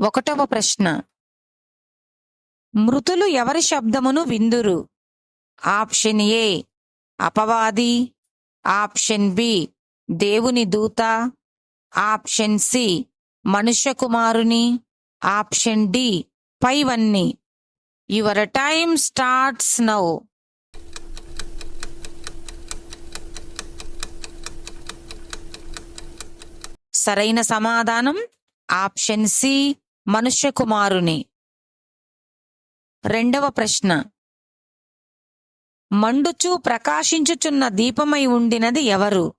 ఒకటవ ప్రశ్న. మృతులు ఎవరి శబ్దమును విందురు? ఆప్షన్ ఏ అపవాది. ఆప్షన్ బి దేవుని దూత. ఆప్షన్ సి మనుష్య కుమారుని ఆప్షన్ డి పైవన్నీ. యువర్ టైమ్ స్టార్ట్స్ నౌ సరైన సమాధానం ఆప్షన్ సి మనుష్య కుమారుని. రెండవ ప్రశ్న. మండుచూ ప్రకాశించుచున్న దీపమై ఉండినది ఎవరు?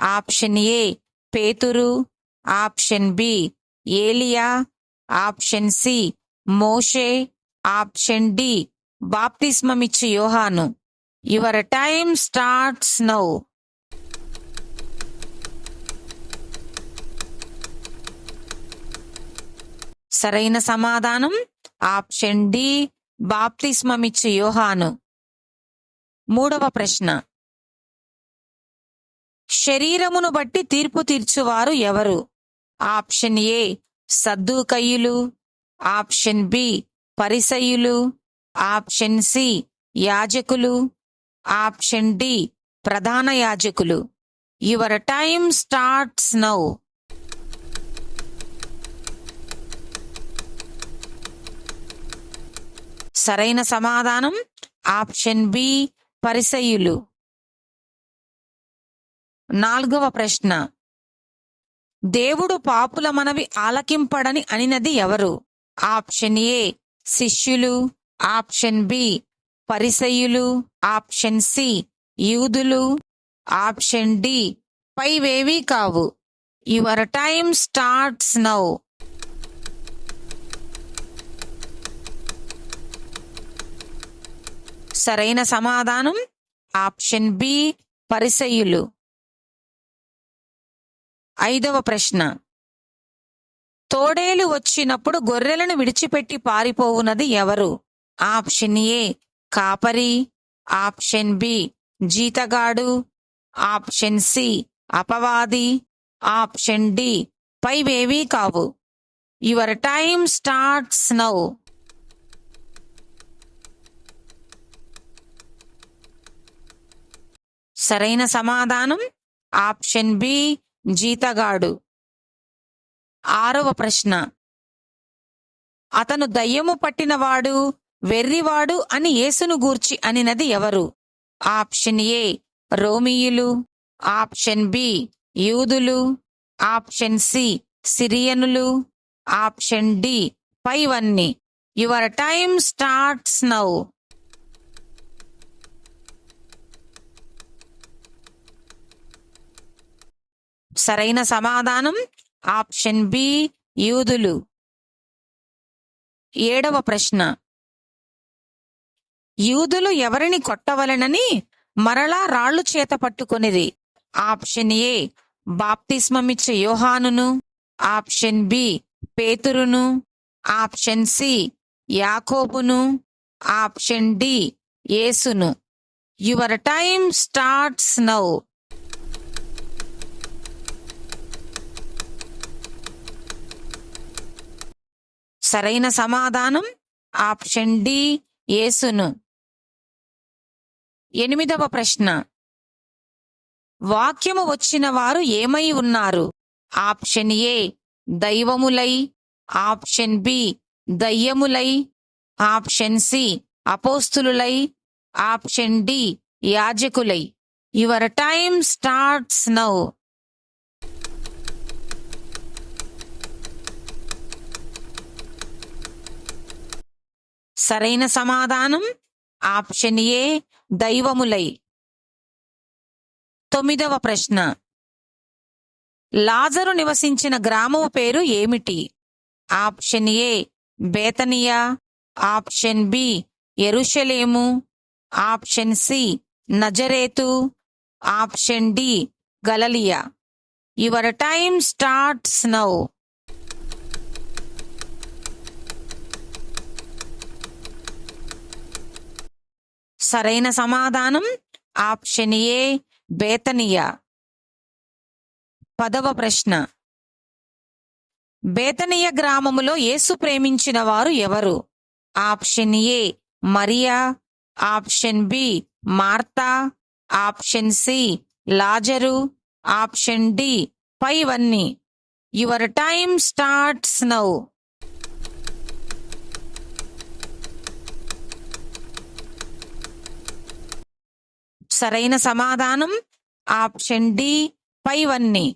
ఆప్షన్ ఏ పేతురు. ఆప్షన్ బి ఏలియా. ఆప్షన్ సి మోషే. ఆప్షన్ డి బాప్తిస్మమిచ్చి యోహాను. Your time starts now. సరైన సమాధానం. ఆప్షన్ డి బాప్తిస్మమిచ్చు యోహాను. మూడవ ప్రశ్న. శరీరమును బట్టి తీర్పు తీర్చువారు ఎవరు? ఆప్షన్ ఏ సద్దుకయ్యులు. ఆప్షన్ బి పరిసయులు ఆప్షన్ సి యాజకులు. ఆప్షన్ డి ప్రధాన యాజకులు. Your time starts now. సరైన సమాధానం. ఆప్షన్ బి పరిసయులు నాలుగవ ప్రశ్న. దేవుడు పాపుల మనవి ఆలకింపడని అనినది ఎవరు? ఆప్షన్ ఏ శిష్యులు. ఆప్షన్ బి పరిసయులు ఆప్షన్ సి యూదులు. ఆప్షన్ డి పైవేవీ కావు. Your time starts now. సరైన సమాధానం? ఆప్షన్ బి పరిసయులు ఐదవ ప్రశ్న. తోడేలు వచ్చినప్పుడు గొర్రెలను విడిచిపెట్టి పారిపోవునది ఎవరు? ఆప్షన్ ఏ కాపరి. ఆప్షన్ బి జీతగాడు. ఆప్షన్ సి అపవాది. ఆప్షన్ డి పైవేవీ కావు. Your time starts now. సరైన సమాధానం? ఆప్షన్ బి జీతగాడు. ఆరవ ప్రశ్న. అతను దయ్యము పట్టినవాడు వెర్రివాడు అని యేసును గూర్చి అనినది ఎవరు? ఆప్షన్ ఏ రోమియులు. ఆప్షన్ బి యూదులు. ఆప్షన్ సి సిరియనులు. ఆప్షన్ డి పైవన్నీ. Your time starts now. సరైన సమాధానం? ఆప్షన్ బి యూదులు. ఏడవ ప్రశ్న. యూదులు ఎవరిని కొట్టవలెనని మరలా రాళ్ళు చేత పట్టుకొనిది ఆప్షన్ ఏ బాప్తిస్మమిచ్చే యోహానును. ఆప్షన్ బి పేతురును. ఆప్షన్ సి యాకోబును. ఆప్షన్ డి యేసును. Your time starts now. సరైన సమాధానం ఆప్షన్ డి యేసును. ఎనిమిదవ ప్రశ్న. వాక్యము వచ్చిన వారు ఏమై ఉన్నారు? ఆప్షన్ ఏ దైవములై. ఆప్షన్ బి దయ్యములై. ఆప్షన్ సి అపోస్తులులై. Option D యాజకులై. Your time starts now. సరైన సమాధానం ఆప్షన్ ఏ దైవములై. తొమ్మిదవ ప్రశ్న. లాజరు నివసించిన గ్రామము పేరు ఏమిటి? ఆప్షన్ ఏ బేతనియా. ఆప్షన్ బి ఎరుషలేము. ఆప్షన్ సి నజరేతు. ఆప్షన్ డి గలలియా. యువర్ టైమ్ స్టార్ట్స్ నౌ సరైన సమాధానం ఆప్షన్ ఏ బేతనియా. పదవ ప్రశ్న. బేతనీయ గ్రామములో యేసు ప్రేమించిన వారు ఎవరు? ఆప్షన్ ఏ మరియా ఆప్షన్ బి మార్తా ఆప్షన్ సి లాజరు ఆప్షన్ డి పైవన్నీ. Your time starts now. సరైన సమాధానం ఆప్షన్ డి పైవన్నీ